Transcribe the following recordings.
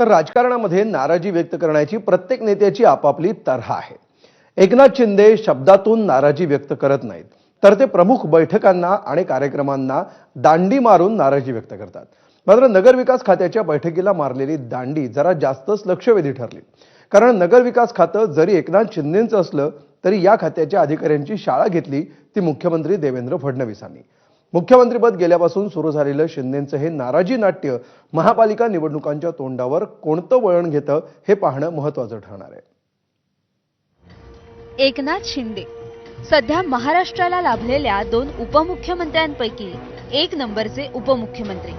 तर राजकारणामध्ये नाराजी व्यक्त करण्याची प्रत्येक नेत्याची आपापली तऱ्हा आहे. एकनाथ शिंदे शब्दातून नाराजी व्यक्त करत नाहीत. तर ते प्रमुख बैठकांना आणि कार्यक्रमांना दांडी मारून नाराजी व्यक्त करतात. मात्र नगरविकास खात्याच्या बैठकीला मारलेली दांडी जरा जास्तच लक्षवेधी ठरली. कारण नगरविकास खातं जरी एकनाथ शिंदेचं असलं तरी या खात्याच्या अधिकाऱ्यांची शाळा घेतली ती मुख्यमंत्री देवेंद्र फडणवीसांनी. मुख्यमंत्रीपद गेल्यापासून सुरू झालेलं शिंदेचं हे नाराजी नाट्य महापालिका निवडणुकांच्या तोंडावर कोणतं वळण घेतं हे पाहणं महत्वाचं ठरणार आहे. एकनाथ शिंदे. सध्या महाराष्ट्राला लाभलेल्या दोन उपमुख्यमंत्र्यांपैकी एक नंबरचे उपमुख्यमंत्री.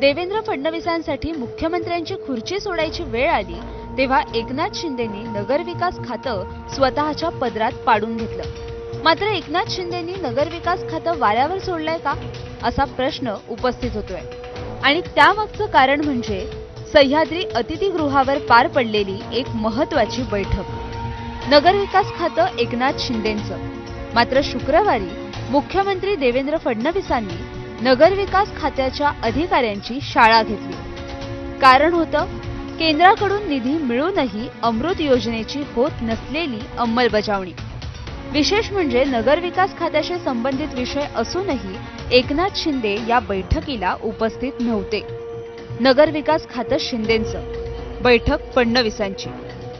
देवेंद्र फडणवीसांसाठी मुख्यमंत्र्यांची खुर्ची सोडायची वेळ आली तेव्हा एकनाथ शिंदेनी नगरविकास खातं स्वतःच्या पदरात पाडून घेतलं. मात्र एकनाथ शिंदेनी नगरविकास खातं वाऱ्यावर सोडलंय का असा प्रश्न उपस्थित होतोय. आणि त्यामागचं कारण म्हणजे सह्याद्री अतिथीगृहावर पार पडलेली एक महत्वाची बैठक. नगरविकास खातं एकनाथ शिंदेंचं. मात्र शुक्रवारी मुख्यमंत्री देवेंद्र फडणवीसांनी नगरविकास खात्याच्या अधिकाऱ्यांची शाळा घेतली. कारण होतं केंद्राकडून निधी मिळूनही अमृत योजनेची होत नसलेली अंमलबजावणी. विशेष म्हणजे नगरविकास खात्याशी संबंधित विषय असूनही एकनाथ शिंदे या बैठकीला उपस्थित नव्हते. नगरविकास खातं शिंदेंचं. बैठक फडणवीसांची.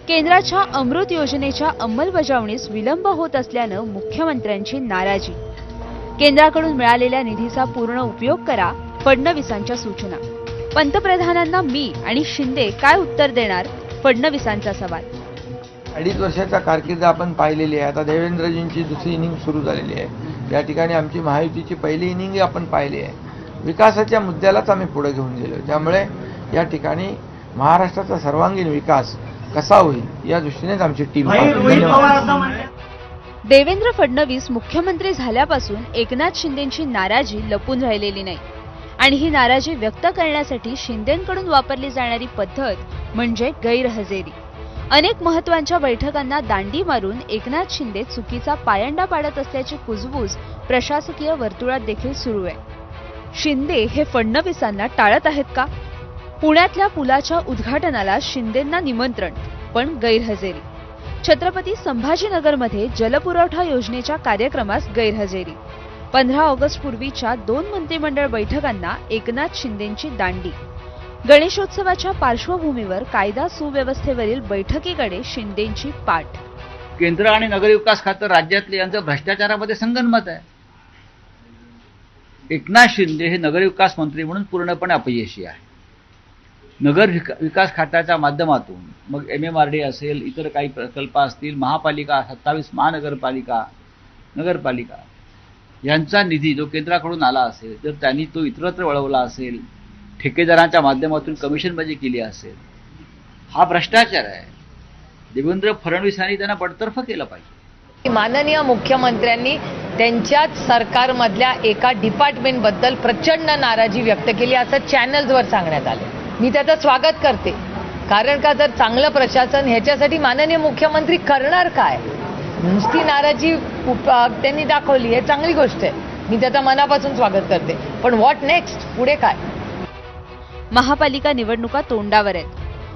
केंद्राच्या अमृत योजनेच्या अंमलबजावणीस विलंब होत असल्यानं मुख्यमंत्र्यांची नाराजी. केंद्राकडून मिळालेल्या निधीचा पूर्ण उपयोग करा फडणवीसांच्या सूचना. पंतप्रधानांना मी आणि शिंदे काय उत्तर देणार? फडणवीसांचा सवाल. अडीच वर्षाचा कारकीर्द आपण पाहिलेली आहे. आता देवेंद्रजींची दुसरी इनिंग सुरू झालेली आहे. या ठिकाणी आमची महायुतीची पहिली इनिंग आपण पाहिली आहे. विकासाच्या मुद्द्यालाच आम्ही पुढे घेऊन गेलो. त्यामुळे या ठिकाणी महाराष्ट्राचा सर्वांगीण विकास कसा होईल या दृष्टीनेच आमची टीम देवेंद्र फडणवीस मुख्यमंत्री झाल्यापासून एकनाथ शिंदेची नाराजी लपून राहिलेली नाही. आणि ही नाराजी व्यक्त करण्यासाठी शिंदेकडून वापरली जाणारी पद्धत म्हणजे गैरहजेरी. अनेक महत्वांच्या बैठकांना दांडी मारून एकनाथ शिंदे चुकीचा पायंडा पाडत असल्याची कुजबूज प्रशासकीय वर्तुळात देखील सुरू आहे. शिंदे हे फडणवीसांना टाळत आहेत का? पुण्यातल्या पुलाच्या उद्घाटनाला शिंदेंना निमंत्रण पण गैरहजेरी. छत्रपती संभाजीनगरमध्ये जलपुरवठा योजनेच्या कार्यक्रमास गैरहजेरी. पंधरा ऑगस्ट पूर्वीच्या दोन मंत्रिमंडळ बैठकांना एकनाथ शिंदेंची दांडी. गणेशोत्सवाच्या पार्श्वभूमीवर कायदा सुव्यवस्थेवरील बैठकीकडे शिंदेची पाठ. केंद्र आणि नगरविकास खातं राज्यातले यांचं भ्रष्टाचारामध्ये संगनमत आहे. एकनाथ शिंदे हे नगरविकास मंत्री म्हणून पूर्णपणे अपयशी आहे. नगर विकास खात्याच्या माध्यमातून मग एम एम आर डी असेल इतर काही प्रकल्प असतील महापालिका सत्तावीस महानगरपालिका नगरपालिका यांचा निधी जो केंद्राकडून आला असेल तर त्यांनी तो इतरत्र वळवला असेल ठेकेदारांच्या माध्यमातून कमिशनबाजी केली असेल. हा भ्रष्टाचार आहे. देवेंद्र फडणवीसांनी त्यांना बडतर्फ केलं पाहिजे. माननीय मुख्यमंत्र्यांनी त्यांच्याच सरकारमधल्या एका डिपार्टमेंटबद्दल प्रचंड नाराजी व्यक्त केली असं चॅनल्सवर सांगण्यात आलं. मी त्याचं स्वागत करते. कारण का जर चांगलं प्रशासन ह्याच्यासाठी माननीय मुख्यमंत्री करणार काय? नुसती नाराजी त्यांनी दाखवली हे चांगली गोष्ट आहे. मी त्याचं मनापासून स्वागत करते. पण व्हॉट नेक्स्ट पुढे काय? महापालिका निवडणुका तोंडावर आहेत.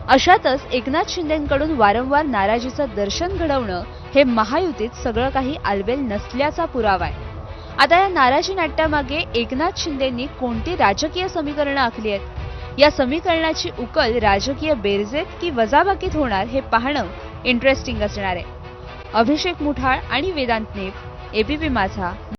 अशातच एकनाथ शिंदेकडून वारंवार नाराजीचं दर्शन घडवणं हे महायुतीत सगळं काही आलबेल नसल्याचा पुरावा आहे. आता या नाराजी नाट्यामागे एकनाथ शिंदेंनी कोणती राजकीय समीकरणं आखली आहेत? या समीकरणाची उकल राजकीय बेरजेत की वजाबाकीत होणार हे पाहणं इंटरेस्टिंग असणार आहे. अभिषेक मुठाळ आणि वेदांत नेप एबीपी माझा